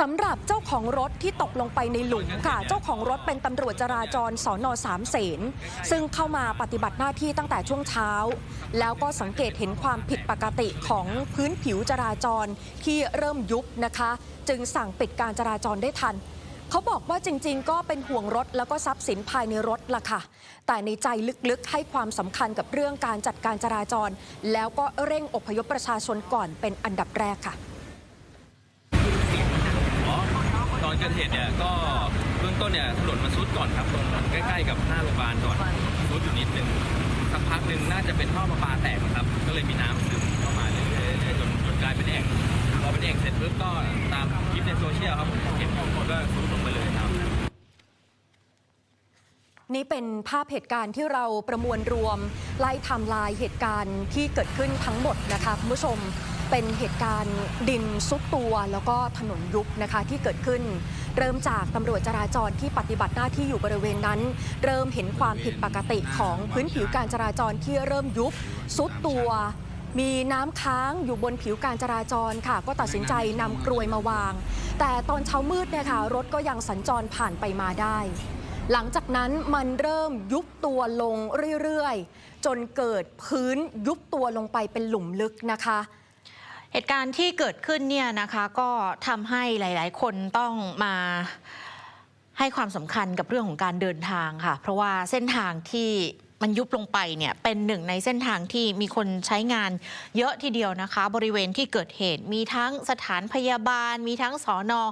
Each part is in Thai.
สำหรับเจ้าของรถที่ตกลงไปในหลุมค่ะ เจ้าของรถเป็นตำรวจจราจรสอนอสามเสนซึ่งเข้ามาปฏิบัติหน้าที่ตั้งแต่ช่วงเช้า แล้วก็สังเกตเห็นความผิดปกติของพื้นผิวจราจรที่เริ่มยุบนะคะ จึงสั่งปิดการจราจรได้ทันเขาบอกว่าจริง ๆ ก็เป็นห่วงรถแล้วก็ทรัพย์สินภายในรถล่ะค่ะ แต่ในใจลึกๆ ให้ความสำคัญกับเรื่องการจัดการจราจร แล้วก็เร่งอพยพประชาชนก่อนเป็นอันดับแรกค่ะ อ๋อตอนเกิดเหตุเนี่ยก็เบื้องต้นเนี่ยถนนมันซุดก่อนครับตรงใกล้ๆกับหน้าโรงพยาบาลก่อนซุดอยู่นิดนึงสักพักหนึ่งน่าจะเป็นท่อประปาแตกครับก็เลยมีน้ำซึมเข้ามาเรื่อยๆจนจนกลายเป็นแอ่งพอเป็นแอ่งเสร็จปุ๊บก็ตามคลิปในโซเชียลครับผมเห็นก็ซุดลงไปเลยครับนี่เป็นภาพเหตุการณ์ที่เราประมวลรวม ไล่ไทำลายเหตุการณ์ที่เกิดขึ้นทั้งหมดนะคะคุณผู้ชมเป็นเหตุการณ์ดินซุดตัวแล้วก็ถนนยุบนะคะที่เกิดขึ้น เริ่มจากตำรวจจราจรที่ปฏิบัติหน้าที่อยู่บริเวณนั้น เริ่มเห็นความผิดปกติของพื้นผิวการจราจรที่เริ่มยุบซุดตัวมีน้ำค้างอยู่บนผิวการจราจรค่ะ ก็ตัดสินใจนำกรวยมาวาง แต่ตอนเช้ามืดเนี่ยค่ะรถก็ยังสัญจรผ่านไปมาได้ หลังจากนั้นมันเริ่มยุบตัวลงเรื่อยๆ จนเกิดพื้นยุบตัวลงไปเป็นหลุมลึกนะคะเหตุการณ์ที่เกิดขึ้นเนี่ยนะคะก็ทำให้หลาย ๆ คนต้องมาให้ความสำคัญกับเรื่องของการเดินทางค่ะ เพราะว่าเส้นทางที่ มันยุบลงไปเนี่ยเป็นหนึ่งในเส้นทางที่มีคนใช้งานเยอะทีเดียวนะคะ บริเวณที่เกิดเหตุมีทั้งสถานพยาบาล มีทั้งสอนอ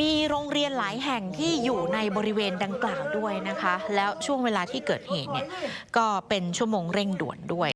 มีโรงเรียนหลายแห่งที่อยู่ในบริเวณดังกล่าวด้วยนะคะ แล้วช่วงเวลาที่เกิดเหตุเนี่ยก็เป็นชั่วโมงเร่งด่วนด้วย